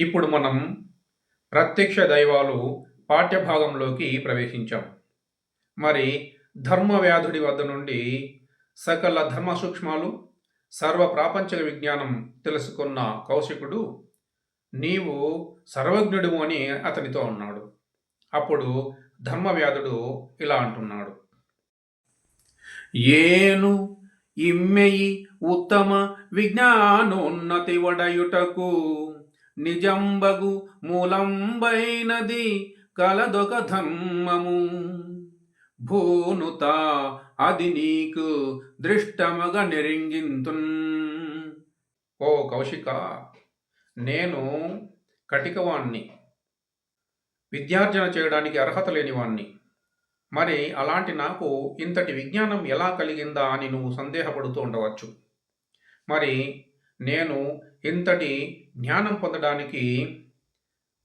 ఇప్పుడు మనం ప్రత్యక్ష దైవాలు పాఠ్యభాగంలోకి ప్రవేశించాం. మరి ధర్మవ్యాధుడి వద్ద నుండి సకల ధర్మ సూక్ష్మాలు సర్వ ప్రాపంచక విజ్ఞానం తెలుసుకున్న కౌశికుడు నీవు సర్వజ్ఞుడు అని అతనితో అన్నాడు. అప్పుడు ధర్మవ్యాధుడు ఇలా అంటున్నాడు. ఏను ఇమ్మెయి ఉత్తమ విజ్ఞానోన్నతి వడయుటకు నిజంబగు మూలంబైనది కలదొక ధర్మము. భూనుత అది నీకు దృష్టముగా నిరింగింతున్ ఓ కౌశిక నేను కటికవాణ్ణి. విద్యార్జన చేయడానికి అర్హత లేనివాణ్ణి. మరి అలాంటి నాకు ఇంతటి విజ్ఞానం ఎలా కలిగిందా అని నువ్వు సందేహపడుతూ ఉండవచ్చు. మరి నేను ఇంతటి జ్ఞానం పొందడానికి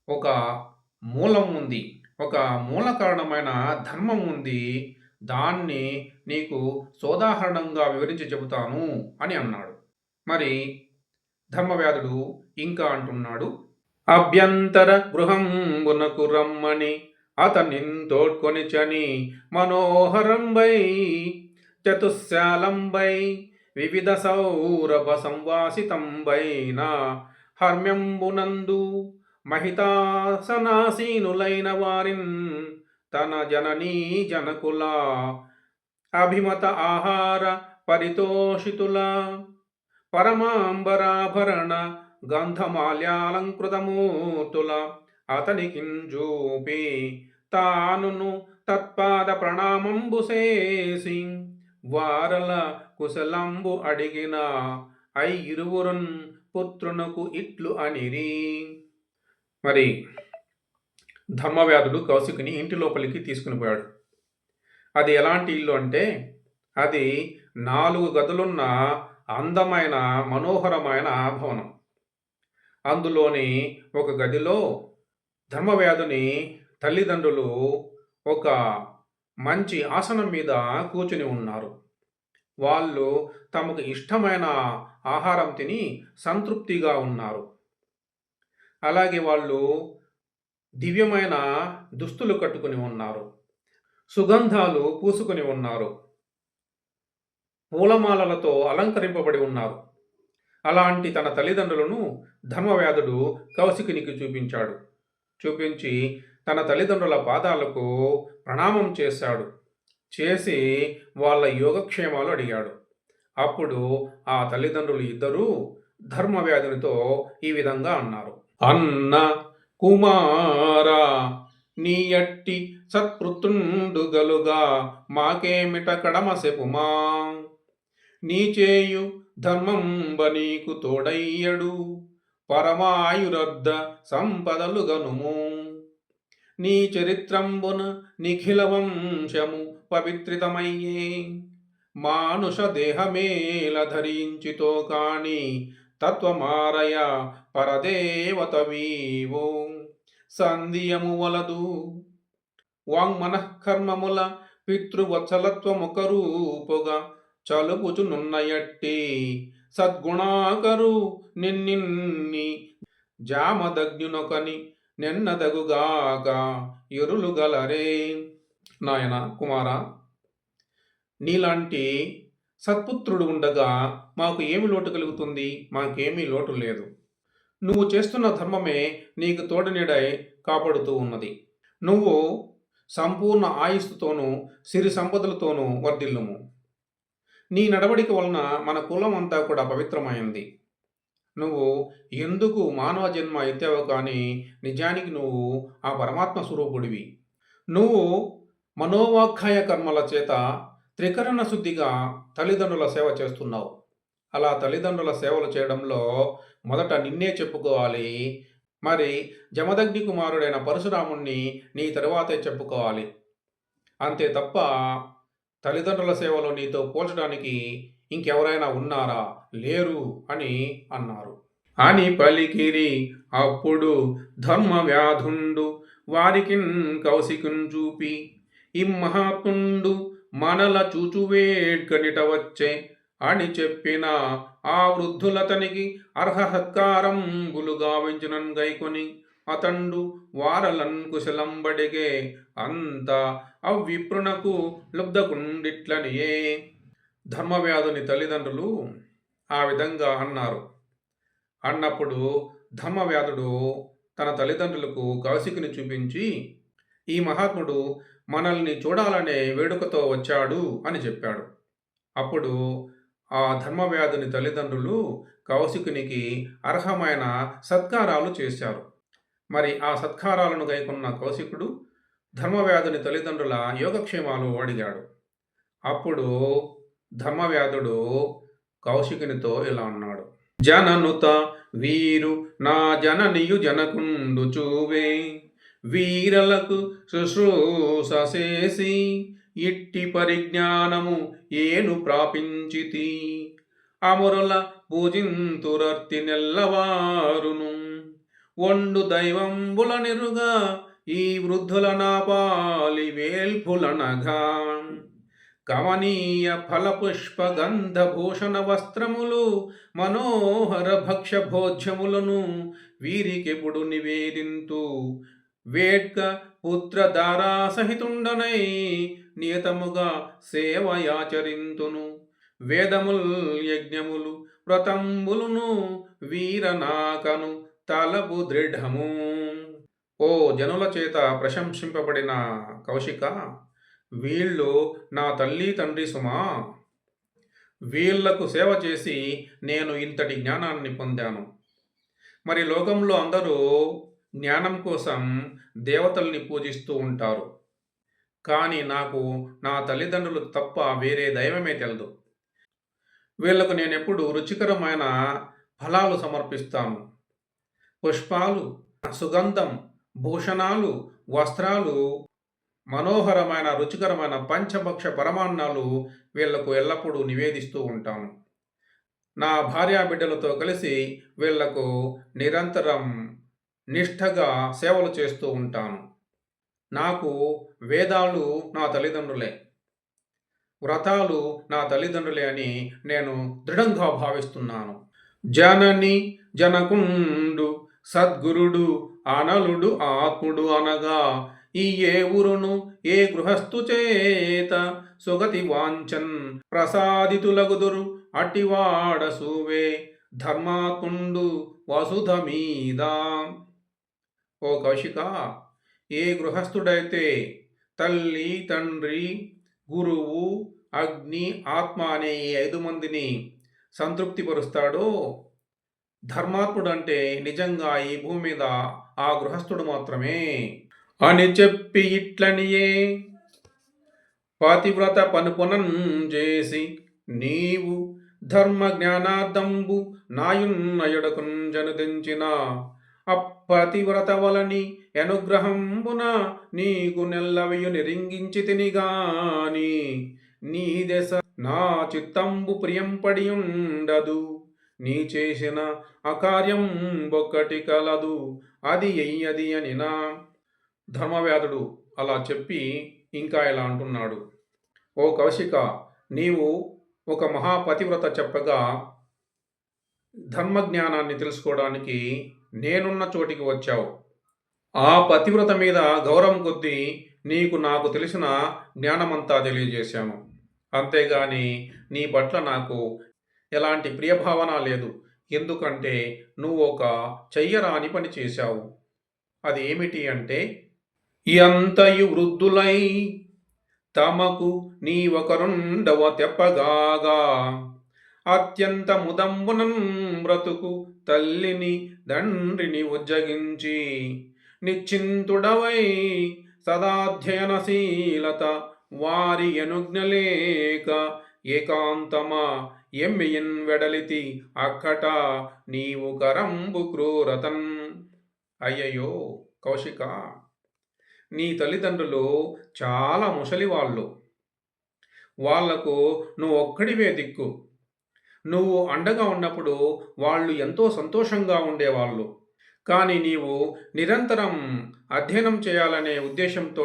ఒక మూలం ఉంది. ఒక మూల కారణమైన ధర్మం ఉంది. దాన్ని నీకు సోదాహరణంగా వివరించి చెబుతాను అని అన్నాడు. మరి ధర్మవ్యాధుడు ఇంకా అంటున్నాడు. అభ్యంతర గృహంబునకు రమ్మని అతనిన్ తోడ్కొనిచని మనోహరంబై చతుశాలంబై వివిధ సౌరభ సంవాసితంబైన హర్మ్యంబునందు మహితాసనాసీనులైన వారిన్ తన జననీ జనకుల అభిమత ఆహార పరితోషితుల పరమాంబరాభరణ గంధమాల్యాలంకృతమూర్తుల అతనికింజూపి తానును తత్పాద ప్రణామంబు చేసి వారల కుశలంబు అడిగిన ఐ ఇరువురున్ పుత్రునకు ఇట్లు అనిరి. మరి ధర్మవ్యాధుడు కౌశికుని ఇంటి లోపలికి తీసుకుని పోయాడు. అది ఎలాంటి ఇల్లు అంటే అది నాలుగు గదులున్న అందమైన మనోహరమైన భవనం. అందులోని ఒక గదిలో ధర్మవ్యాధుని తల్లిదండ్రులు ఒక మంచి ఆసనం మీద కూర్చుని ఉన్నారు. వాళ్ళు తమకు ఇష్టమైన ఆహారం తిని సంతృప్తిగా ఉన్నారు. అలాగే వాళ్ళు దివ్యమైన దుస్తులు కట్టుకుని ఉన్నారు. సుగంధాలు పూసుకుని ఉన్నారు. పూలమాలలతో అలంకరింపబడి ఉన్నారు. అలాంటి తన తల్లిదండ్రులను ధర్మవ్యాధుడు కౌశికునికి చూపించాడు. చూపించి తన తల్లిదండ్రుల పాదాలకు ప్రణామం చేశాడు. చేసి వాళ్ళ యోగక్షేమాలు అడిగాడు. అప్పుడు ఆ తల్లిదండ్రులు ఇద్దరూ ధర్మవ్యాధునితో ఈ విధంగా అన్నారు. అన్న కుమారా నీ అట్టి సత్పుత్రుండుగలుగా మాకేమిట కడమ సెపుమా నీ చేయు ధర్మంబ నీకు తోడయ్యడు పరమాయురర్ధ సంపదలు గనుము. నీ చరిత్రంబున నిఖిల వంశము పవిత్రితమయ్యే. మానుష దేహమేల ధరించితో కాని తత్వమారయ పరదేవతవీవో సంధియము వలదు. వాంగ్మనఃకర్మముల పితృవత్సలత్వముక రూపుగా చలుపుచునున్నయట్టి. సద్గుణాకరు నిన్నిన్ని జామదగ్నునొకని నిన్నదగుగాక ఎరులు గలరే నాయన కుమార నీలాంటి సత్పుత్రుడు ఉండగా మాకు ఏమి లోటు కలుగుతుంది? మాకేమీ లోటు లేదు. నువ్వు చేస్తున్న ధర్మమే నీకు తోడనిడై కాపాడుతూ ఉన్నది. నువ్వు సంపూర్ణ ఆయుస్సుతోనూ సిరి సంపదలతోనూ వర్ధిల్లుము. నీ నడవడిక వలన మన కులం అంతా కూడా పవిత్రమైంది. నువ్వు ఎందుకు మానవ జన్మ ఎత్తావు కానీ నిజానికి నువ్వు ఆ పరమాత్మ స్వరూపుడివి. నువ్వు మనోవాఖ్యాయ కర్మల చేత త్రికరణ శుద్ధిగా తల్లిదండ్రుల సేవ చేస్తున్నావు. అలా తల్లిదండ్రుల సేవలు చేయడంలో మొదట నిన్నే చెప్పుకోవాలి. మరి జమదగ్ని కుమారుడైన పరశురాముణ్ణి నీ తరువాతే చెప్పుకోవాలి. అంతే తప్ప తల్లిదండ్రుల సేవలో నీతో పోల్చడానికి ఇంకెవరైనా ఉన్నారా? లేరు అని అన్నారు. అని పలికిరి. అప్పుడు ధర్మ వ్యాధుండు వారికిన్ కౌశికున్ చూపి ఇమ్మహాత్ముండు మనల చూచువేడ్గనిట వచ్చే అని చెప్పిన ఆ వృద్ధులతనికి అర్హహత్కారం సత్కారంబులు గైకొని అతండు వారలన్ కుశలంబడిగే అంత అవ్విప్రునకు లబ్ధకుండిట్లనియే. ధర్మవ్యాధుని తల్లిదండ్రులు ఆ విధంగా అన్నారు. అన్నప్పుడు ధర్మవ్యాధుడు తన తల్లిదండ్రులకు కౌశికుని చూపించి ఈ మహాత్ముడు మనల్ని చూడాలనే వేడుకతో వచ్చాడు అని చెప్పాడు. అప్పుడు ఆ ధర్మవ్యాధుని తల్లిదండ్రులు కౌశికునికి అర్హమైన సత్కారాలు చేశారు. మరి ఆ సత్కారాలను గైకున్న కౌశికుడు ధర్మవ్యాధుని తల్లిదండ్రుల యోగక్షేమాలు అడిగాడు. అప్పుడు ధర్మవ్యాధుడు కౌశికునితో ఇలా అన్నాడు. జననుత వీరు నా జననియు జనకుండు చూవే. వీరలకు శుశ్రూషసేసి ఇట్టి పరిజ్ఞానము ఏను ప్రాపించితి. అమరుల పూజింతురర్తి నెల్లవారును. ఒండు దైవంబుల నిరుగా ఈ వృద్ధుల నాపాలి వేల్పులనగా కమనీయ ఫలపుష్ప గంధభూషణ వస్త్రములు మనోహర భక్ష భోజ్యములను వీరికెప్పుడు నివేదింతు. వేడ్క పుత్రధారా సహితుండనై నియతముగా సేవయాచరింతును. వేదముల్ యజ్ఞములు వ్రతంబులును వీరనాకను తలపు దృఢము. ఓ జనుల చేత ప్రశంసింపబడిన కౌశిక వీళ్ళు నా తల్లి తండ్రి సుమా. వీళ్ళకు సేవ చేసి నేను ఇంతటి జ్ఞానాన్ని పొందాను. మరి లోకంలో అందరూ జ్ఞానం కోసం దేవతల్ని పూజిస్తూ ఉంటారు. కానీ నాకు నా తల్లిదండ్రులు తప్ప వేరే దైవమే తెలదు. వీళ్ళకు నేనెప్పుడు రుచికరమైన ఫలాలు సమర్పిస్తాను. పుష్పాలు సుగంధం భూషణాలు వస్త్రాలు మనోహరమైన రుచికరమైన పంచభక్ష పరమాన్నాలు వీళ్ళకు ఎల్లప్పుడూ నివేదిస్తూ ఉంటాను. నా భార్యా బిడ్డలతో కలిసి వీళ్ళకు నిరంతరం నిష్ఠగా సేవలు చేస్తూ ఉంటాను. నాకు వేదాలు నా తల్లిదండ్రులే. వ్రతాలు నా తల్లిదండ్రులే అని నేను దృఢంగా భావిస్తున్నాను. జనని జనకుండు సద్గురుడు అనలుడు ఆత్ముడు అనగా ఈ ఏ ఊరును ఏ గృహస్థు చేత సుగతి వాంఛన్ ప్రసాదితులగుదురు అటివాడ సువే ధర్మాత్ముండు వసుధ మీద ఓ కౌశిక ఏ గృహస్థుడైతే తల్లి తండ్రి గురువు అగ్ని ఆత్మ అనే ఈ ఐదు మందిని సంతృప్తిపరుస్తాడో ధర్మాత్ముడు అంటే నిజంగా ఈ భూమి మీద ఆ గృహస్థుడు మాత్రమే. అని చెప్పి ఇట్లనియే పాతివ్రత పనుపునం చేసి నీవు ధర్మ జ్ఞానార్థంబు నాయున్నయుడకుంజను జనుదించిన అప్పతివ్రత వలని అనుగ్రహంబున నీకు నెల్లవయు నిరింగించి తినిగాని. నీ దశ నా చిత్తంబు ప్రియంపడి ఉండదు నీ చేసిన అకార్యం ఒక్కటి కలదు. అది ఎయ్యది అనినా ధర్మవ్యాధుడు అలా చెప్పి ఇంకా ఇలా అంటున్నాడు. ఓ కౌశిక నీవు ఒక మహాపతివ్రత చెప్పగా ధర్మజ్ఞానాన్ని తెలుసుకోవడానికి నేనున్న చోటికి వచ్చావు. ఆ పతివ్రత మీద గౌరవం కొద్దీ నీకు నాకు తెలిసిన జ్ఞానమంతా తెలియజేశాను. అంతేగాని నీ పట్ల నాకు ఎలాంటి ప్రియభావన లేదు. ఎందుకంటే నువ్వు ఒక చెయ్యరాని పని చేశావు. అది ఏమిటి అంటే ఎంతయు వృద్ధులై తమకు నీ ఒకరుండవ తెప్పగాగా అత్యంత ముదంబునన్ బ్రతుకు తల్లిని తండ్రిని ఉజ్జగించి నిశ్చింతుడవై సదాధ్యయనశీలత వారి ఎనుజ్ఞలేక ఏకాంతమా ఎమ్మియన్ వెడలితి అక్కట నీవు కరంబు క్రూరతన్. అయ్యయ్యో కౌశిక నీ తల్లిదండ్రులు చాలా ముసలివాళ్ళు. వాళ్ళకు నువ్వు ఒక్కడివే దిక్కు. నువ్వు అండగా ఉన్నప్పుడు వాళ్ళు ఎంతో సంతోషంగా ఉండేవాళ్ళు. కానీ నీవు నిరంతరం అధ్యయనం చేయాలనే ఉద్దేశంతో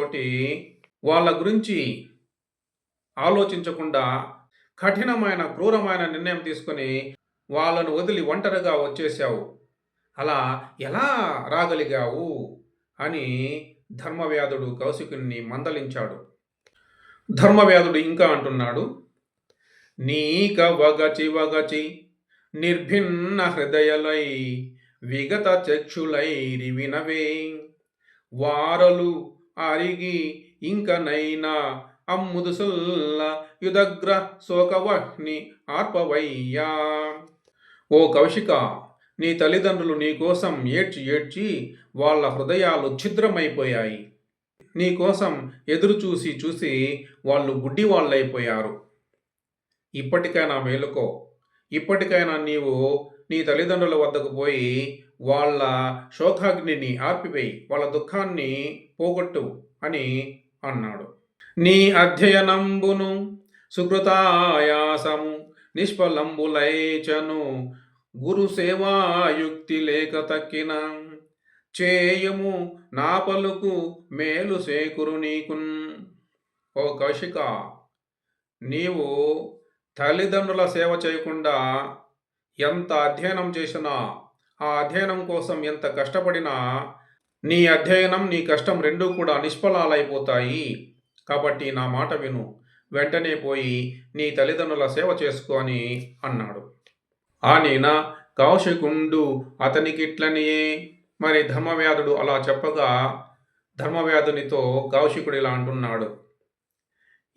వాళ్ళ గురించి ఆలోచించకుండా కఠినమైన క్రూరమైన నిర్ణయం తీసుకొని వాళ్ళను వదిలి ఒంటరిగా వచ్చేసావు అలా ఎలా రాగలిగావు? అని ధర్మవ్యాధుడు కౌశికుని మందలించాడు. ధర్మవ్యాధుడు ఇంకా అంటున్నాడు నీక వగచి వగచి నిర్భిన్న హృదయలై విగత చక్షులైరి వినవే. వారలు అరిగి ఇంకనైనా అమ్ముదుసుల్ల యుదగ్ర శోకవహ్ని ఆర్పవయ్యా. ఓ కౌశిక నీ తల్లిదండ్రులు నీ కోసం ఏడ్చి ఏడ్చి వాళ్ళ హృదయాలు ఛిద్రమైపోయాయి. నీకోసం ఎదురు చూసి చూసి వాళ్ళు గుడ్డి వాళ్ళైపోయారు ఇప్పటికైనా మేలుకో. ఇప్పటికైనా నీవు నీ తల్లిదండ్రుల వద్దకు పోయి వాళ్ళ శోకాగ్నిని ఆర్పివేయి వాళ్ళ దుఃఖాన్ని పోగొట్టు అని అన్నాడు. నీ అధ్యయనంబును సుకృతాయాసము నిష్ఫలంబులైచను గురు సేవాయుక్తి లేక తక్కిన చేయము నా పలుకు మేలు సేకురు నీకున్. ఓ కౌశిక నీవు తల్లిదండ్రుల సేవ చేయకుండా ఎంత అధ్యయనం చేసినా ఆ అధ్యయనం కోసం ఎంత కష్టపడినా నీ అధ్యయనం నీ కష్టం రెండూ కూడా నిష్ఫలాలైపోతాయి. కాబట్టి నా మాట విను. వెంటనే పోయి నీ తల్లిదండ్రుల సేవ చేసుకో అని అన్నాడు. ఆ నేన కౌశికుండు అతనికిట్లనియే మరి ధర్మవ్యాధుడు అలా చెప్పగా ధర్మవ్యాధునితో కౌశికుడు ఇలా అంటున్నాడు.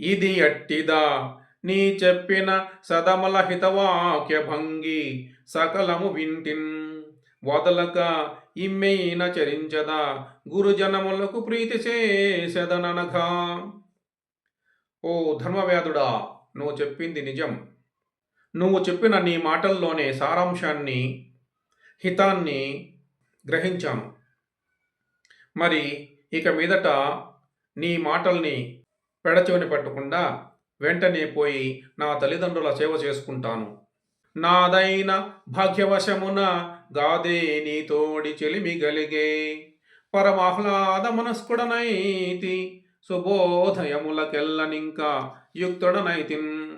ఇది అట్టిదా? నీ చెప్పిన సదమల హితవాక్య భంగి సకలము వింటిన్ వదలక ఇమ్మెయిన చరించదా గురుజనములకు ప్రీతి చేసెదననగా. ఓ ధర్మవ్యాధుడా నువ్వు చెప్పింది నిజం. నువ్వు చెప్పిన నీ మాటల్లోనే సారాంశాన్ని హితాన్ని గ్రహించాను. మరి ఇక మీదట నీ మాటల్ని పెడచెవిని పట్టకుండా వెంటనే పోయి నా తల్లిదండ్రుల సేవ చేసుకుంటాను. నాదైన భాగ్యవశమున గాదే నీ తోడి చెలిమి గలిగే. పరమాహ్లాద మనస్కుడనైతి సుబోధయములకెల్లనింకా యుక్తుడనైతిన్.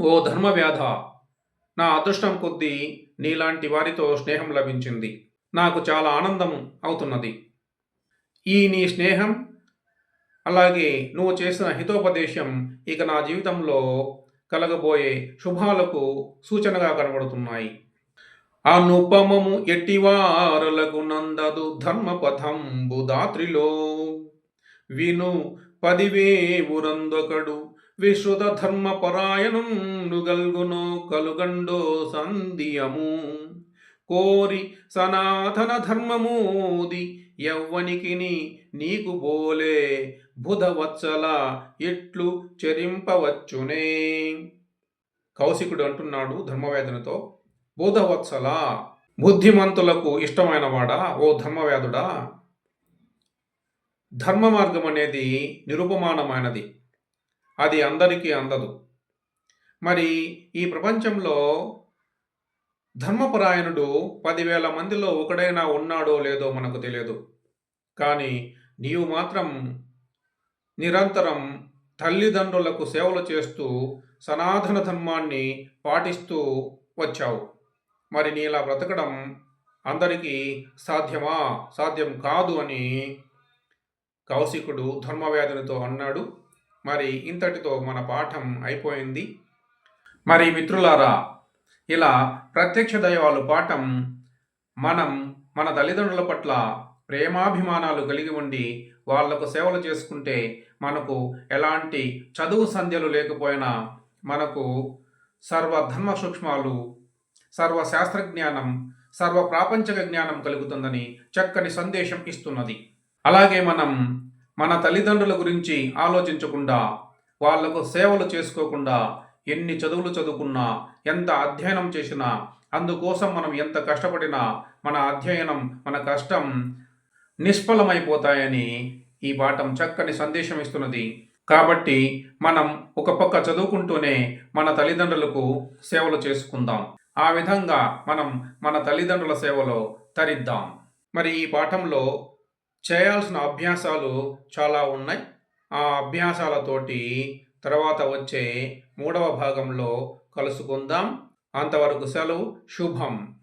ఓ ధర్మవ్యాధ నా అదృష్టం కొద్దీ నీలాంటి వారితో స్నేహం లభించింది. నాకు చాలా ఆనందం అవుతున్నది. ఈ నీ స్నేహం అలాగే నువ్వు చేసిన హితోపదేశం ఇక నా జీవితంలో కలగబోయే శుభాలకు సూచనగా కనబడుతున్నాయి. అనుపమము ఎట్టివారలకు నందదు ధర్మపథంబు దాత్రిలో. విను పదివేవురందొకడు విశ్రుత ధర్మపరాయణుండు గల్గునో కలుగండో సంధియము. కోరి సనాతన ధర్మమూది ఎవ్వనికిని నీకు బోలే బుధవత్సల ఎట్లు చెరింపవచ్చునే. కౌశికుడు అంటున్నాడు ధర్మవేదనతో. బుధవత్సల బుద్ధిమంతులకు ఇష్టమైనవాడా? ఓ ధర్మవేదుడా? ధర్మ మార్గం అనేది నిరుపమానమైనది. అది అందరికీ అందదు. మరి ఈ ప్రపంచంలో ధర్మపరాయణుడు పదివేల మందిలో ఒకడైనా ఉన్నాడో లేదో మనకు తెలియదు. కానీ నీవు మాత్రం నిరంతరం తల్లిదండ్రులకు సేవలు చేస్తూ సనాతన ధర్మాన్ని పాటిస్తూ వచ్చావు. మరి నీలా బ్రతకడం అందరికీ సాధ్యమా? సాధ్యం కాదు అని కౌశికుడు ధర్మవ్యాధునితో అన్నాడు. మరి ఇంతటితో మన పాఠం అయిపోయింది. మరి మిత్రులారా ఇలా ప్రత్యక్ష దైవాలు పాఠం మనం మన తల్లిదండ్రుల పట్ల ప్రేమాభిమానాలు కలిగి ఉండి వాళ్ళకు సేవలు చేసుకుంటే మనకు ఎలాంటి చదువు సంధ్యలు లేకపోయినా మనకు సర్వధర్మ సూక్ష్మాలు సర్వ శాస్త్రజ్ఞానం సర్వ ప్రాపంచక జ్ఞానం కలుగుతుందని చక్కని సందేశం ఇస్తున్నది. అలాగే మనం మన తల్లిదండ్రుల గురించి ఆలోచించకుండా వాళ్ళకు సేవలు చేసుకోకుండా ఎన్ని చదువులు చదువుకున్నా ఎంత అధ్యయనం చేసినా అందుకోసం మనం ఎంత కష్టపడినా మన అధ్యయనం మన కష్టం నిష్ఫలమైపోతాయని ఈ పాఠం చక్కని సందేశం ఇస్తున్నది. కాబట్టి మనం ఒక పక్క చదువుకుంటూనే మన తల్లిదండ్రులకు సేవలు చేసుకుందాం. ఆ విధంగా మనం మన తల్లిదండ్రుల సేవలో తరిద్దాం. మరి ఈ పాఠంలో చేయాల్సిన అభ్యాసాలు చాలా ఉన్నాయి. ఆ అభ్యాసాలతోటి తర్వాత వచ్చే మూడవ భాగంలో కలుసుకుందాం. అంతవరకు సెలవు. శుభం.